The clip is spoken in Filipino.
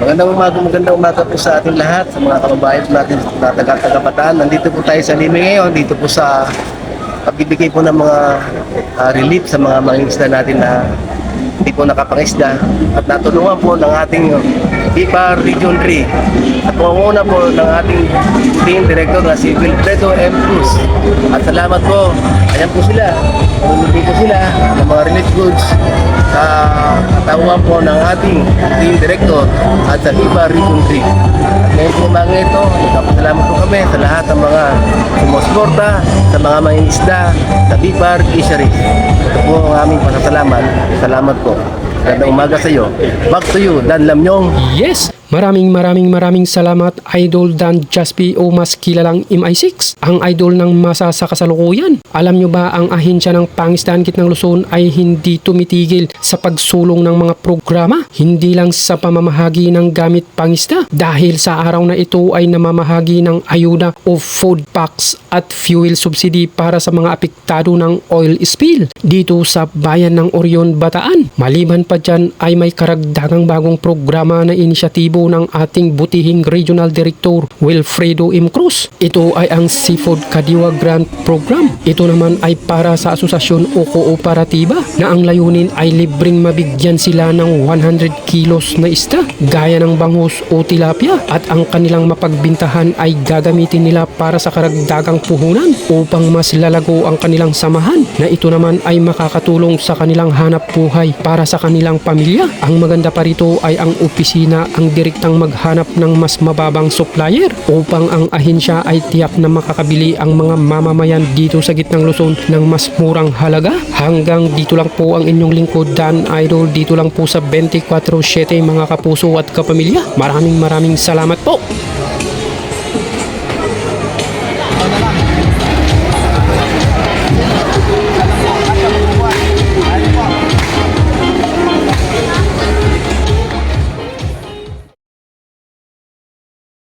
Magandang umaga, magandang umaga po sa ating lahat, sa mga kababayan po natin na taga-tagabataan. Nandito po tayo sa Lime ngayon, dito po sa pagbibigay po ng mga ah, relief sa mga mangingisda natin na hindi po nakapangisda at natulungan po ng ating IPA Region 3 at pangunguna po ng ating team director na si Wilfredo M. Cruz. At salamat po, ayan po sila, tumulong po sila ng mga relief goods sa katawan po ng ating team director at sa IPA Region 3. At ngayon po mga ito, nagpapasalamat po kami sa lahat ng mga sumusuporta, sa mga mangingisda, sa BIPAR Fisheries. Ito po ang aming pasasalamat. Salamat po. Gandang umaga sa iyo. Back to you, Dan Lamyong. Yes! Maraming maraming maraming salamat Idol Dan Jaspi o mas kilalang MI6 ang idol ng masa sa kasalukuyan. Alam nyo ba ang ahensya ng Pangistan Kitnang Luzon ay hindi tumitigil sa pagsulong ng mga programa hindi lang sa pamamahagi ng gamit pangista dahil sa araw na ito ay namamahagi ng ayuda o food packs at fuel subsidy para sa mga apektado ng oil spill dito sa bayan ng Orion, Bataan. Maliban pa dyan ay may karagdagang bagong programa na inisyatibo ng ating butihing Regional Director Wilfredo M. Cruz. Ito ay ang Seafood Kadiwa Grant Program. Ito naman ay para sa asosasyon o kooperatiba na ang layunin ay libreng mabigyan sila ng 100 kilos na isda gaya ng bangus o tilapia at ang kanilang mapagbintahan ay gagamitin nila para sa karagdagang puhunan upang mas lalago ang kanilang samahan na ito naman ay makakatulong sa kanilang hanap buhay para sa kanilang pamilya. Ang maganda pa rito ay ang opisina ang direktang maghanap ng mas mababang supplier upang ang ahensya ay tiyak na makakabili ang mga mamamayan dito sa gitnang Luzon ng mas murang halaga. Hanggang dito lang po ang inyong lingkod Dan Idol dito lang po sa 24-7 mga kapuso at kapamilya. Maraming maraming salamat po!